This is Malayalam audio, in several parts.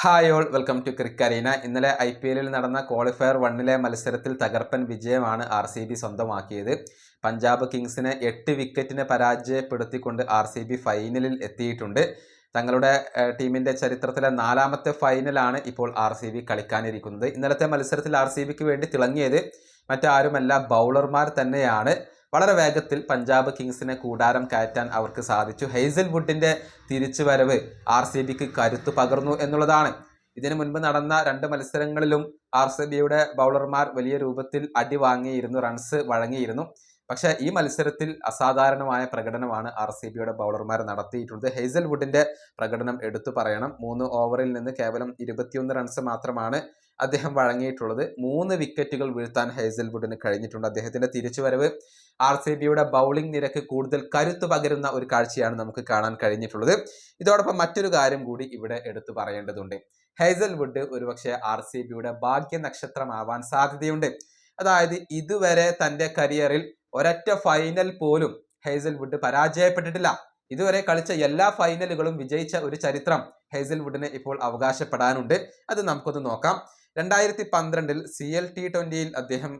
Hi all welcome to Cricarena ഇന്നലെ ഐ പി എല്ലിൽ നടന്ന ക്വാളിഫയർ വണ്ണിലെ മത്സരത്തിൽ തകർപ്പൻ വിജയമാണ് ആർ സി ബി സ്വന്തമാക്കിയത്. പഞ്ചാബ് കിങ്സിനെ എട്ട് വിക്കറ്റിന് പരാജയപ്പെടുത്തിക്കൊണ്ട് ആർ സി ബി ഫൈനലിൽ എത്തിയിട്ടുണ്ട്. തങ്ങളുടെ ടീമിന്റെ ചരിത്രത്തിലെ നാലാമത്തെ ഫൈനലാണ് ഇപ്പോൾ ആർ സി ബി കളിക്കാനിരിക്കുന്നത്. ഇന്നലത്തെ മത്സരത്തിൽ ആർ സി ബിക്ക് വേണ്ടി തിളങ്ങിയത് മറ്റാരുമല്ല ബൗളർമാർ തന്നെയാണ്. വളരെ വേഗത്തിൽ പഞ്ചാബ് കിങ്സിനെ കൂടാരം കയറ്റാൻ അവർക്ക് സാധിച്ചു. ഹെയ്സൽ വുഡിന്റെ തിരിച്ചുവരവ് ആർ സി ബിക്ക് കരുത്തു പകർന്നു എന്നുള്ളതാണ്. ഇതിനു മുൻപ് നടന്ന രണ്ട് മത്സരങ്ങളിലും ആർ സി ബിയുടെ ബൗളർമാർ വലിയ രൂപത്തിൽ അടി വാങ്ങിയിരുന്നു റൺസ് വഴങ്ങിയിരുന്നു. പക്ഷേ ഈ മത്സരത്തിൽ അസാധാരണമായ പ്രകടനമാണ് ആർ സി ബിയുടെ ബൗളർമാർ നടത്തിയിട്ടുള്ളത്. ഹെയ്സൽ വുഡിന്റെ പ്രകടനം എടുത്തു പറയണം. മൂന്ന് ഓവറിൽ നിന്ന് കേവലം ഇരുപത്തിയൊന്ന് റൺസ് മാത്രമാണ് അദ്ദേഹം വഴങ്ങിയിട്ടുള്ളത്. മൂന്ന് വിക്കറ്റുകൾ വീഴ്ത്താൻ ഹെയ്സൽ വുഡിന് കഴിഞ്ഞിട്ടുണ്ട്. അദ്ദേഹത്തിന്റെ തിരിച്ചുവരവ് ആർ സി ബിയുടെ ബൗളിംഗ് നിരക്ക് കൂടുതൽ കരുത്തു പകരുന്ന ഒരു കാഴ്ചയാണ് നമുക്ക് കാണാൻ കഴിഞ്ഞിട്ടുള്ളത്. ഇതോടൊപ്പം മറ്റൊരു കാര്യം കൂടി ഇവിടെ എടുത്തു പറയേണ്ടതുണ്ട്. ഹൈസൽ വുഡ് ഒരുപക്ഷെ ആർ സി ബിയുടെ ഭാഗ്യ നക്ഷത്രമാവാൻ സാധ്യതയുണ്ട്. അതായത് ഇതുവരെ തന്റെ കരിയറിൽ ഒരൊറ്റ ഫൈനൽ പോലും ഹൈസൽ വുഡ് പരാജയപ്പെട്ടിട്ടില്ല. ഇതുവരെ കളിച്ച എല്ലാ ഫൈനലുകളും വിജയിച്ച ഒരു ചരിത്രം ഹൈസൽ വുഡിന് ഇപ്പോൾ അവകാശപ്പെടാനുണ്ട്. അത് നമുക്കൊന്ന് നോക്കാം. രണ്ടായിരത്തി പന്ത്രണ്ടിൽ സി എൽ ടി ട്വന്റിയിൽ അദ്ദേഹം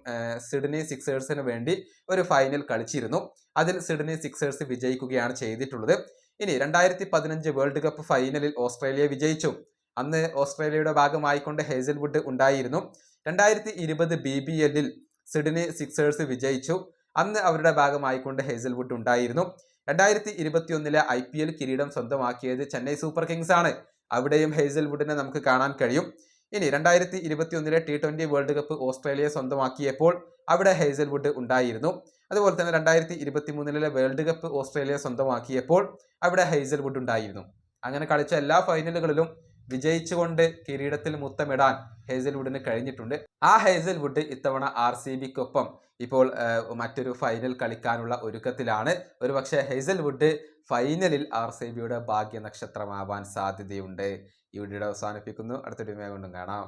സിഡ്നി സിക്സേഴ്സിന് വേണ്ടി ഒരു ഫൈനൽ കളിച്ചിരുന്നു. അതിൽ സിഡ്നി സിക്സേഴ്സ് വിജയിക്കുകയാണ് ചെയ്തിട്ടുള്ളത്. ഇനി രണ്ടായിരത്തി പതിനഞ്ച് വേൾഡ് കപ്പ് ഫൈനലിൽ ഓസ്ട്രേലിയ വിജയിച്ചു. അന്ന് ഓസ്ട്രേലിയയുടെ ഭാഗമായിക്കൊണ്ട് ഹേസൽവുഡ് ഉണ്ടായിരുന്നു. രണ്ടായിരത്തി ഇരുപത് ബി ബി എല്ലിൽ സിഡ്നി സിക്സേഴ്സ് വിജയിച്ചു. അന്ന് അവരുടെ ഭാഗമായിക്കൊണ്ട് ഹേസൽവുഡ് ഉണ്ടായിരുന്നു. രണ്ടായിരത്തി ഇരുപത്തി ഒന്നിലെ ഐ പി എൽ കിരീടം സ്വന്തമാക്കിയത് ചെന്നൈ സൂപ്പർ കിങ്സ് ആണ് അവിടെയും ഹേസൽവുഡിനെ നമുക്ക് കാണാൻ കഴിയും. ഇനി രണ്ടായിരത്തി ഇരുപത്തി ഒന്നിലെ T twenty world cup Australia സ്വന്തമാക്കിയപ്പോൾ അവിടെ ഹേസൽവുഡ് ഉണ്ടായിരുന്നു. അതുപോലെ തന്നെ രണ്ടായിരത്തി ഇരുപത്തി മൂന്നിലെ വേൾഡ് കപ്പ് ഓസ്ട്രേലിയ സ്വന്തമാക്കിയപ്പോൾ അവിടെ ഹേസൽവുഡ് ഉണ്ടായിരുന്നു. അങ്ങനെ കളിച്ച എല്ലാ ഫൈനലുകളിലും വിജയിച്ചുകൊണ്ട് കിരീടത്തിൽ മുത്തമിടാൻ ഹേസൽവുഡിന് കഴിഞ്ഞിട്ടുണ്ട്. ആ ഹേസൽവുഡ് ഇത്തവണ ആർ സി ബിക്കൊപ്പം ഇപ്പോൾ മറ്റൊരു ഫൈനൽ കളിക്കാനുള്ള ഒരുക്കത്തിലാണ്. ഒരുപക്ഷെ ഹേസൽവുഡ് ഫൈനലിൽ ആർ സി ബിയുടെ ഭാഗ്യ നക്ഷത്രമാവാൻ സാധ്യതയുണ്ട്. ഈ വീഡിയോ അവസാനിപ്പിക്കുന്നു. അടുത്ത വീഡിയോ കൊണ്ടും കാണാം.